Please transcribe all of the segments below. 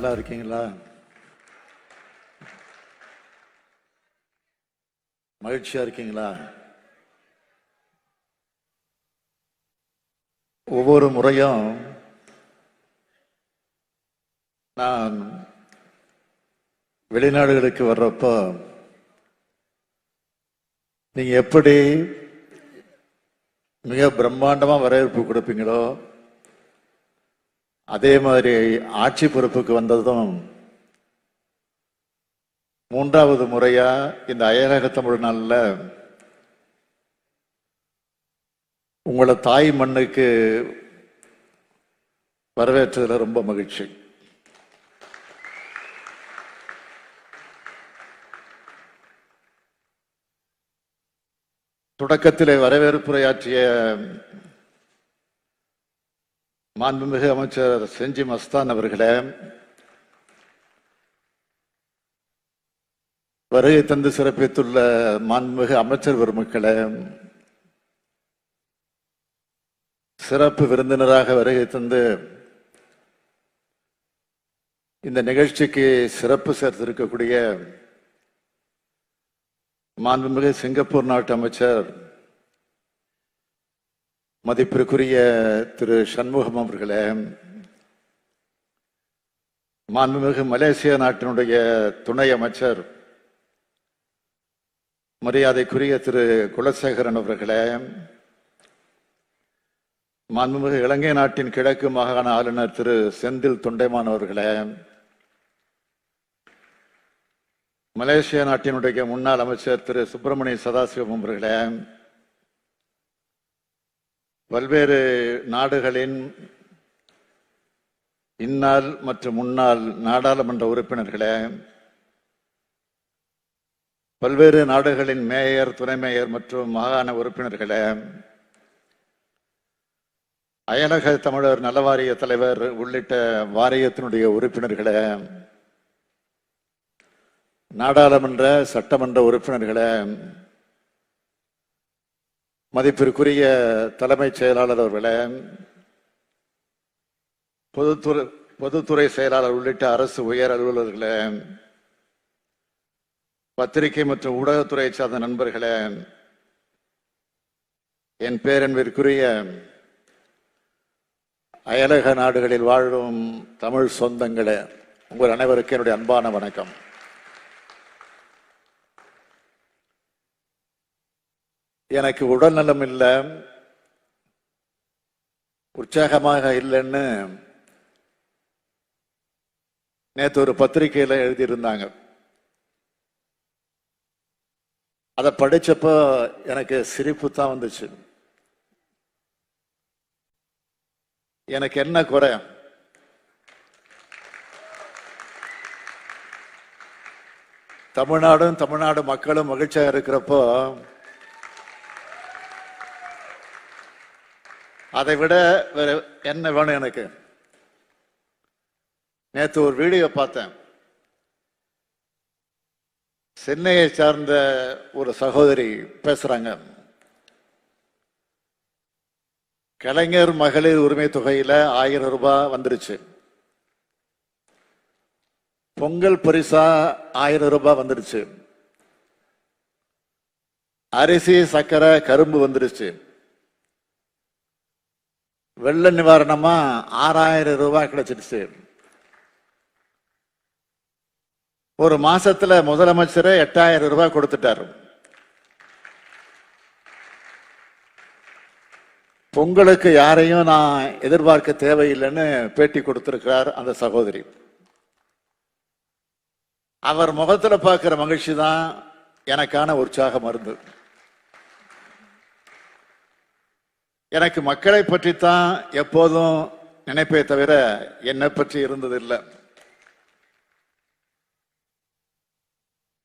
நல்லா இருக்கீங்களா? மகிழ்ச்சியா இருக்கீங்களா? ஒவ்வொரு முறையும் நான் வெளிநாடுகளுக்கு வர்றப்போ நீங்க எப்படி மிக பிரம்மாண்டமா வரவேற்பு கொடுப்பீங்களோ அதே மாதிரி ஆட்சி பொறுப்புக்கு வந்ததும் மூன்றாவது முறையா இந்த அயலக தமிழ் நாளில் உங்களை தாய் மண்ணுக்கு வரவேற்றதுல ரொம்ப மகிழ்ச்சி. தொடக்கத்திலே வரவேற்புரையாற்றிய மாண்புமிகு அமைச்சர் செஞ்சி மஸ்தான் அவர்களே வருகை தந்து சிறப்பித்துள்ள மாண்புமிகு அமைச்சர் பெருமக்களே சிறப்பு விருந்தினராக வருகை தந்து இந்த நிகழ்ச்சிக்கு சிறப்பு சேர்த்திருக்கக்கூடிய மாண்புமிகு சிங்கப்பூர் நாட்டு அமைச்சர் மதிப்பிற்குரிய திரு சண்முகம் அவர்களே மாண்புமிகு மலேசிய நாட்டினுடைய துணை அமைச்சர் மரியாதைக்குரிய திரு குலசேகரன் அவர்களே மாண்புமிகு இலங்கை நாட்டின் கிழக்கு மாகாண ஆளுநர் திரு செந்தில் தொண்டைமான் அவர்களே மலேசிய நாட்டினுடைய முன்னாள் அமைச்சர் திரு சுப்பிரமணிய சதாசிவம் அவர்களே பல்வேறு நாடுகளின் இந்நாள் மற்றும் முன்னாள் நாடாளுமன்ற உறுப்பினர்களே பல்வேறு நாடுகளின் மேயர் துணை மேயர் மற்றும் மாகாண உறுப்பினர்களே அயலக தமிழர் நலவாரிய தலைவர் உள்ளிட்ட வாரியத்தினுடைய உறுப்பினர்களே நாடாளுமன்ற சட்டமன்ற உறுப்பினர்களே மதிப்பிற்குரிய தலைமைச் செயலாளர் அவர்களே பொதுத்துறை பொதுத்துறை செயலாளர் உள்ளிட்ட அரசு உயர் அலுவலர்களே பத்திரிகை மற்றும் ஊடகத்துறை சார்ந்த நண்பர்களே என் பேரன்பிற்குரிய அயலக நாடுகளில் வாழும் தமிழ் சொந்தங்களே உங்கள் அனைவருக்கும் என்னுடைய அன்பான வணக்கம். எனக்கு உடல்நலம் இல்லை உற்சாகமாக இல்லைன்னு நேற்று ஒரு பத்திரிகையில் எழுதியிருந்தாங்க. அதை படித்தப்போ எனக்கு சிரிப்பு தான் வந்துச்சு. எனக்கு என்ன குறை? தமிழ்நாடும் தமிழ்நாடு மக்களும் மகிழ்ச்சியாக இருக்கிறப்போ அதை விட வேற என்ன வேணும் எனக்கு? நேற்று ஒரு வீடியோ பார்த்தேன். சென்னையை சார்ந்த ஒரு சகோதரி பேசுறாங்க. கலைஞர் மகளிர் உரிமை தொகையில ஆயிரம் ரூபாய் வந்துருச்சு. பொங்கல் பரிசா ஆயிரம் ரூபாய் வந்துருச்சு. அரிசி சக்கரை கரும்பு வந்துருச்சு. வெள்ள நிவாரணமா ஆறாயிரம் ரூபாய் கிடைச்சிருச்சு. ஒரு மாசத்துல முதலமைச்சர் எட்டாயிரம் ரூபாய் கொடுத்துட்டாரு. பொங்கலுக்கு யாரையும் நான் எதிர்பார்க்க தேவையில்லைன்னு பேட்டி கொடுத்திருக்கிறார் அந்த சகோதரி. அவர் முகத்துல பார்க்கிற மகிழ்ச்சி தான் எனக்கான உற்சாக மருந்து. எனக்கு மக்களை பற்றித்தான் எப்போதும் நினைப்பே தவிர என்னை பற்றி இருந்ததில்லை.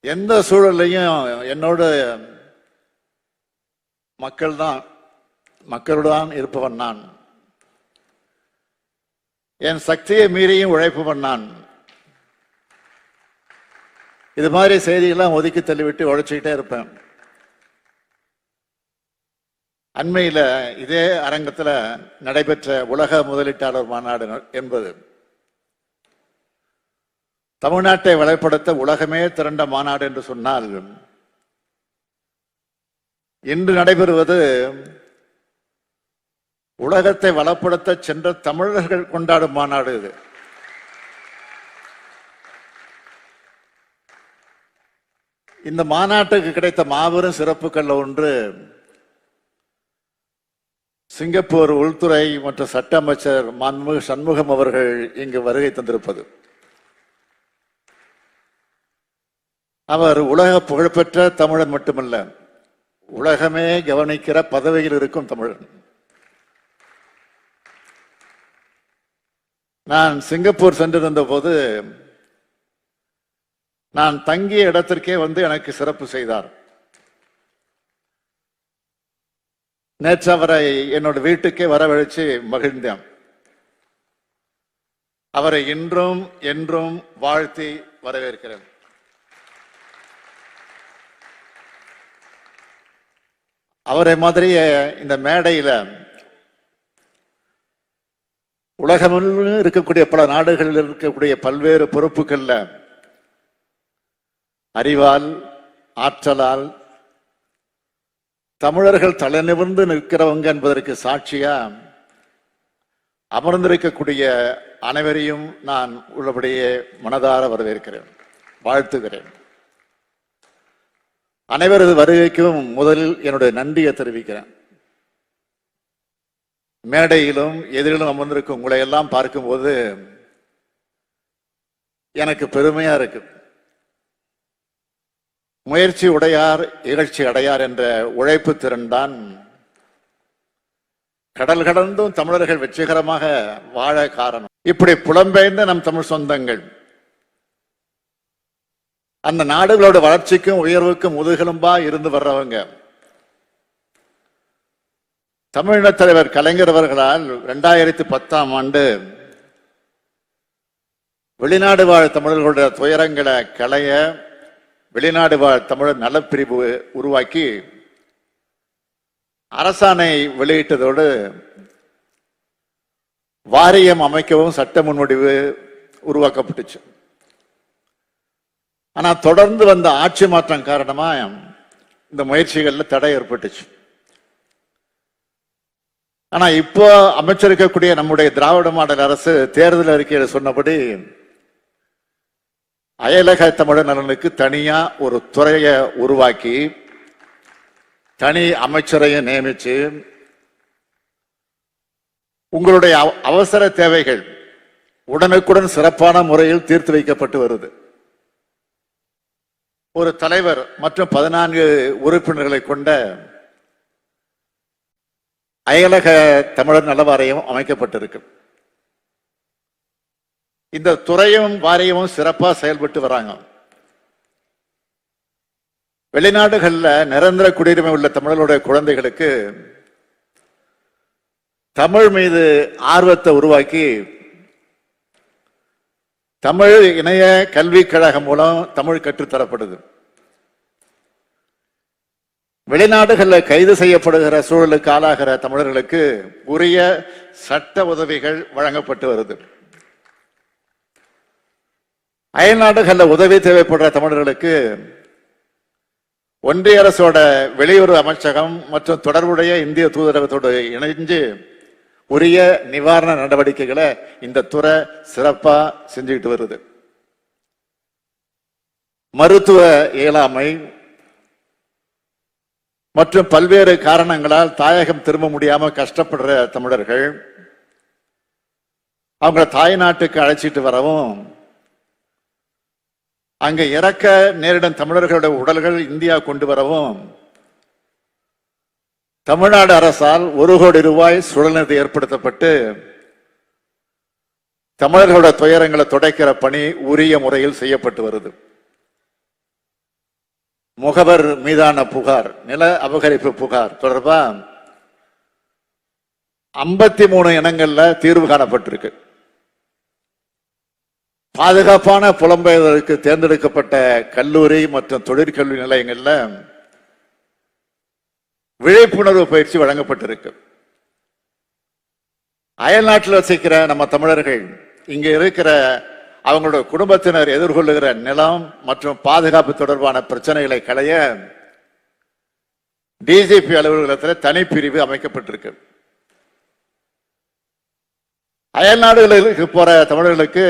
எந்த சூழல்லையும் என்னோட மக்கள் தான் மக்களுடன் இருப்பவன் நான். என் சக்தியை மீறியும் உழைப்பவன் நான். இது மாதிரி செய்திகள்லாம் ஒதுக்கி தள்ளிவிட்டு உழைச்சிக்கிட்டே இருப்பேன். அண்மையில் இதே அரங்கத்தில் நடைபெற்ற உலக முதலீட்டாளர் மாநாடு என்பது தமிழ்நாட்டை வளப்படுத்த உலகமே திரண்ட மாநாடு என்று சொன்னால் இன்று நடைபெறுவது உலகத்தை வளப்படுத்த சென்ற தமிழர்கள் கொண்டாடும் மாநாடு இது. இந்த மாநாட்டுக்கு கிடைத்த மாபெரும் சிறப்புகளில் ஒன்று சிங்கப்பூர் உள்துறை மற்றும் சட்ட அமைச்சர் மன்முக சண்முகம் அவர்கள் இங்கு வருகை தந்திருப்பது. அவர் உலக புகழ்பெற்ற தமிழன் மட்டுமல்ல உலகமே கவனிக்கிற பதவியில் இருக்கும் தமிழன் நான் சிங்கப்பூர் சென்றிருந்த போது நான் தங்கிய இடத்திற்கே வந்து எனக்கு சிறப்பு செய்தார். நேற்று அவரை என்னோட வீட்டுக்கே வரவழைச்சு மகிழ்ந்தேன். அவரை இன்றும் என்றும் வாழ்த்தி வரவேற்கிறேன். அவரை மாதிரியே இந்த மேடையில உலகமெல்லாம் இருக்கக்கூடிய பல நாடுகளில் இருக்கக்கூடிய பல்வேறு பொறுப்புகள்ல அறிவால் ஆற்றலால் தமிழர்கள் தலை நிமிர்ந்து நிற்கிறவங்க என்பதற்கு சாட்சியா அமர்ந்திருக்கக்கூடிய அனைவரையும் நான் உள்ளபடியே மனதார வரவேற்கிறேன் வாழ்த்துகிறேன். அனைவரது வருகைக்கும் முதலில் என்னுடைய நன்றியை தெரிவிக்கிறேன். மேடையிலும் எதிரிலும் அமர்ந்திருக்கும் உங்களை எல்லாம் பார்க்கும்போது எனக்கு பெருமையா இருக்கு. முயற்சி உடையார் இகழ்ச்சி அடையார் என்ற உழைப்பு திறன் தான் கடல் கடந்தும் தமிழர்கள் வெற்றிகரமாக வாழ காரணம். இப்படி புலம்பெயர்ந்த நம் தமிழ் சொந்தங்கள் அந்த நாடுகளோட வளர்ச்சிக்கும் உயர்வுக்கும் முதுகெலும்பா இருந்து வர்றவங்க தமிழின தலைவர் கலைஞர் அவர்களால் இரண்டாயிரத்தி பத்தாம் ஆண்டு வெளிநாடு வாழ் தமிழர்களுடைய துயரங்களை களைய வெளிநாடு வாழ் தமிழர் நலப்பிரிவு உருவாக்கி அரசாணை வெளியிட்டதோடு வாரியம் அமைக்கவும் சட்ட முன்வடிவு உருவாக்கப்பட்டுச்சு. ஆனா தொடர்ந்து வந்த ஆட்சி மாற்றம் காரணமா இந்த முயற்சிகள்ல தடை ஏற்பட்டுச்சு. ஆனா இப்போ அமைச்சிருக்கக்கூடிய நம்முடைய திராவிட மாடல் அரசு தேர்தல் அறிக்கையில் சொன்னபடி அயலக தமிழர் நலனுக்கு தனியா ஒரு துறையை உருவாக்கி தனி அமைச்சரையும் நியமிச்சு உங்களுடைய அவ- அவசர தேவைகள் உடனுக்குடன் சிறப்பான முறையில் தீர்த்து வைக்கப்பட்டு வருது. ஒரு தலைவர் மற்றும் பதினான்கு உறுப்பினர்களை கொண்ட அயலக தமிழர் நலவாரியம் அமைக்கப்பட்டிருக்கு. இந்த துறையும் வாரியமும் சிறப்பா செயல்பட்டு வராங்க. வெளிநாடுகளில் நிரந்தர குடியுரிமை உள்ள தமிழர்களுடைய குழந்தைகளுக்கு தமிழ் மீது ஆர்வத்தை உருவாக்கி தமிழ் இணைய கல்விக் கழகம் மூலம் தமிழ் கற்றுத்தரப்படுது வெளிநாடுகளில் கைது செய்யப்படுகிற சூழலுக்கு ஆளாகிற தமிழர்களுக்கு உரிய சட்ட உதவிகள் வழங்கப்பட்டு வருது. அயல்நாடுகளில் உதவி தேவைப்படுற தமிழர்களுக்கு ஒன்றிய அரசோட வெளியுறவு அமைச்சகம் மற்றும் தொடர்புடைய இந்திய தூதரகத்தோடு இணைஞ்சு உரிய நிவாரண நடவடிக்கைகளை இந்த துறை சிறப்பா செஞ்சுக்கிட்டு வருது. மருத்துவ இயலாமை மற்றும் பல்வேறு காரணங்களால் தாயகம் திரும்ப முடியாம கஷ்டப்படுற தமிழர்கள் அவங்கள தாய் நாட்டுக்கு அழைச்சிட்டு வரவும் அங்க இறக்க நேரிடும் தமிழர்களுடைய உடல்கள் இந்தியா கொண்டு வரவும் தமிழ்நாடு அரசால் ஒரு கோடி ரூபாய் சுழல்நிதி ஏற்படுத்தப்பட்டு தமிழர்களோட துயரங்களை துடைக்கிற பணி உரிய முறையில் செய்யப்பட்டு வருது. முகவர் மீதான புகார் நில அபகரிப்பு புகார் தொடர்பா ஐம்பத்தி மூணு இனங்கள்ல தீர்வு காணப்பட்டிருக்கு. பாதுகாப்பான புலம்பெயர்தலுக்கு தேர்ந்தெடுக்கப்பட்ட கல்லூரி மற்றும் தொழிற்கல்வி நிலையங்களில் விழிப்புணர்வு பயிற்சி வழங்கப்பட்டிருக்கு. அயல்நாட்டில் வசிக்கிற நம்ம தமிழர்கள் இங்கே இருக்கிற அவங்களோட குடும்பத்தினர் எதிர்கொள்ளுகிற நிலம் மற்றும் பாதுகாப்பு தொடர்பான பிரச்சனைகளை களைய டிஜிபி அலுவலகத்தில் தனிப்பிரிவு அமைக்கப்பட்டிருக்கு. அயல் நாடுகளுக்கு போற தமிழர்களுக்கு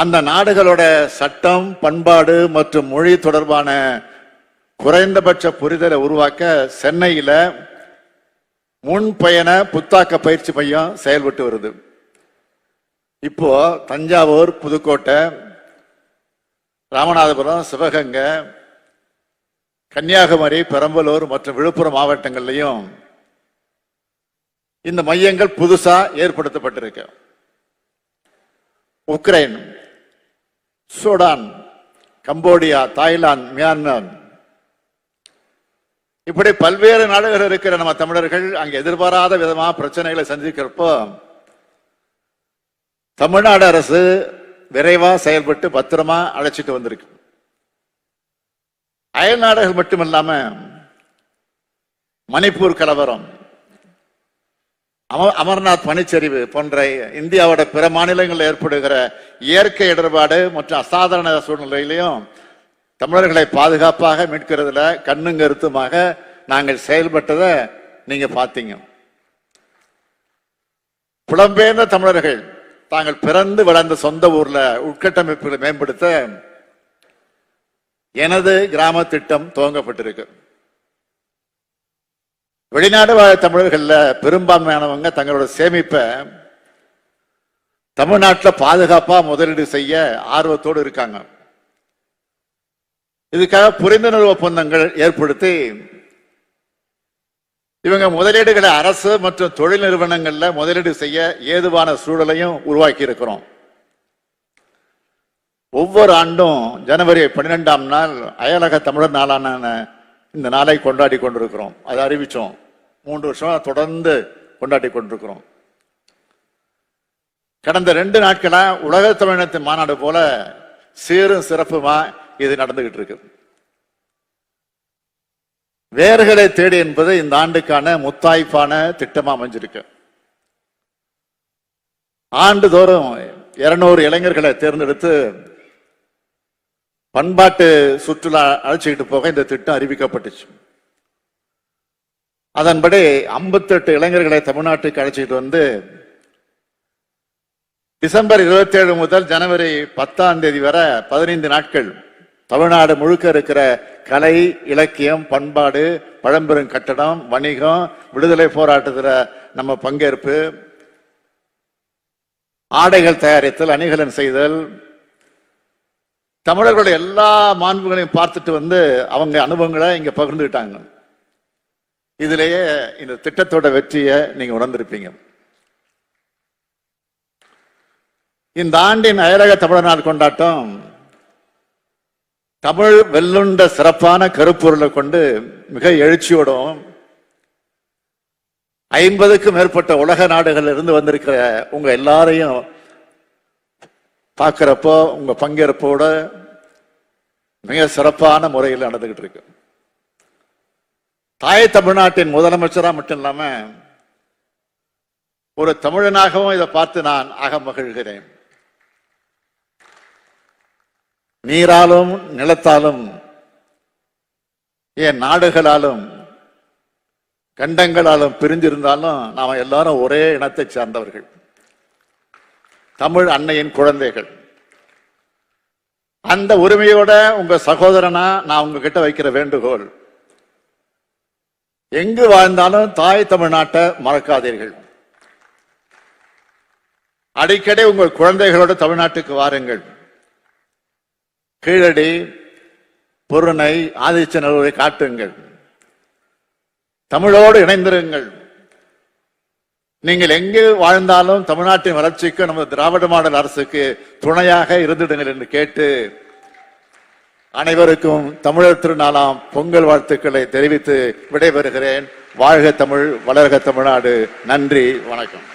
அந்த நாடுகளோட சட்டம் பண்பாடு மற்றும் மொழி தொடர்பான குறைந்தபட்ச புரிதலை உருவாக்க சென்னையில் முன் பயண புத்தாக்க பயிற்சி மையம் செயல்பட்டு வருது. இப்போ தஞ்சாவூர் புதுக்கோட்டை ராமநாதபுரம் சிவகங்கை கன்னியாகுமரி பெரம்பலூர் மற்றும் விழுப்புரம் மாவட்டங்கள்லையும் இந்த மையங்கள் புதுசாக ஏற்படுத்தப்பட்டிருக்கு. Ukraine Sudan Cambodia Thailand Myanmar. இப்படி பல்வேறு நாடுகள் இருக்கிற நம்ம தமிழர்கள் அங்கே எதிர்பாராத விதமாக பிரச்சனைகளை சந்திக்கிறப்போ தமிழ்நாடு அரசு விரைவாக செயல்பட்டு பத்திரமா அழைச்சிட்டு வந்திருக்கு. அயல் நாடுகள் மட்டுமில்லாம மணிப்பூர் கலவரம் அமர்நாத் பனிச்சரிவு போன்ற இந்தியாவோட பிற மாநிலங்களில் ஏற்படுகிற இயற்கை இடர்பாடு மற்றும் அசாதாரண சூழ்நிலையிலையும் தமிழர்களை பாதுகாப்பாக மீட்கிறதுல கண்ணும் கருத்துமாக நாங்கள் செயல்பட்டதை நீங்க பார்த்தீங்க. புலம்பெயர்ந்த தமிழர்கள் தாங்கள் பிறந்து வளர்ந்த சொந்த ஊர்ல உட்கட்டமைப்புகளை மேம்படுத்த எனது கிராம திட்டம் துவங்கப்பட்டிருக்கு. வெளிநாடு வாழ் தமிழர்களில் பெரும்பான்மையானவங்க தங்களோட சேமிப்பை தமிழ்நாட்டில் பாதுகாப்பாக முதலீடு செய்ய ஆர்வத்தோடு இருக்காங்க. இதுக்காக புரிந்துணர்வு ஒப்பந்தங்கள் ஏற்படுத்தி இவங்க முதலீடுகளை அரசு மற்றும் தொழில் நிறுவனங்களில் முதலீடு செய்ய ஏதுவான சூழலையும் உருவாக்கி இருக்கிறோம் ஒவ்வொரு ஆண்டும் ஜனவரி பன்னிரெண்டாம் நாள் அயலக தமிழர் நாளான இந்த நாளை கொண்டாடி கொண்டிருக்கிறோம். அதை அறிவிச்சோம். மூன்று வருஷமா தொடர்ந்து கொண்டாடி கொண்டிருக்கிறோம். கடந்த ரெண்டு நாட்களா உலக தமிழினத்தின் மாநாடு போல சீரும் சிறப்புமா இது நடந்துகிட்டு இருக்கு. வேர்களை தேடி என்பது இந்த ஆண்டுக்கான முத்தாய்ப்பான திட்டமா அமைஞ்சிருக்கு. ஆண்டுதோறும் இருநூறு இளைஞர்களை தேர்ந்தெடுத்து பண்பாட்டு சுற்றுலா அழைச்சிக்கிட்டு போக இந்த திட்டம் அறிவிக்கப்பட்டுச்சு. அதன்படி 58 இளைஞர்களை தமிழ்நாட்டுக்கு அழைச்சிட்டு வந்து டிசம்பர் 27 முதல் ஜனவரி பத்தாம் தேதி வரை பதினைந்து நாட்கள் தமிழ்நாடு முழுக்க இருக்கிற கலை இலக்கியம் பண்பாடு பழம்பெரும் கட்டடம் வணிகம் விடுதலை போராட்டத்தில் நம்ம பங்கேற்பு ஆடைகள் தயாரித்தல் அணிகலன் செய்தல் தமிழர்களுடைய எல்லா மாண்புகளையும் பார்த்துட்டு வந்து அவங்க அனுபவங்களை இங்க பகிர்ந்துக்கிட்டாங்க. இதிலேயே இந்த திட்டத்தோட வெற்றியை நீங்க உணர்ந்திருப்பீங்க. இந்த ஆண்டின் அயலக தமிழர் நாள் கொண்டாட்டம் தமிழ் வெல்லுண்ட சிறப்பான கருப்பொருளை கொண்டு மிக எழுச்சியோடும் ஐம்பதுக்கும் மேற்பட்ட உலக நாடுகள் இருந்து வந்திருக்கிற உங்க எல்லாரையும் பார்க்குறப்போ உங்க பங்கேற்போட மிக சிறப்பான முறையில் நடந்துகிட்டு இருக்கு. தாய் தமிழ்நாட்டின் முதலமைச்சராக மட்டும் இல்லாம ஒரு தமிழனாகவும் இதை பார்த்து நான் அக மகிழ்கிறேன். நீராலும் நிலத்தாலும் ஏன் நாடுகளாலும் கண்டங்களாலும் பிரிஞ்சிருந்தாலும் நாம எல்லாரும் ஒரே இனத்தை சார்ந்தவர்கள். தமிழ் அன்னையின் குழந்தைகள். அந்த உரிமையோட உங்க சகோதரனா நான் உங்ககிட்ட வைக்கிற வேண்டுகோள். எங்கு வாழ்ந்தாலும் தாய் தமிழ்நாட்டை மறக்காதீர்கள். அடிக்கடி உங்கள் குழந்தைகளோட தமிழ்நாட்டுக்கு வாருங்கள். கீழடி பொருணை ஆதிச்சநல்லூரை காட்டுங்கள். தமிழோடு இணைந்திருங்கள். நீங்கள் எங்கு வாழ்ந்தாலும் தமிழ்நாட்டின் வளர்ச்சிக்கு நமது திராவிட மாடல் அரசுக்கு துணையாக இருந்துடுங்கள் என்று கேட்டு அனைவருக்கும் தமிழர் திருநாளாம் பொங்கல் வாழ்த்துக்களை தெரிவித்து விடைபெறுகிறேன். வாழ்க தமிழ் வளர்க தமிழ்நாடு. நன்றி வணக்கம்.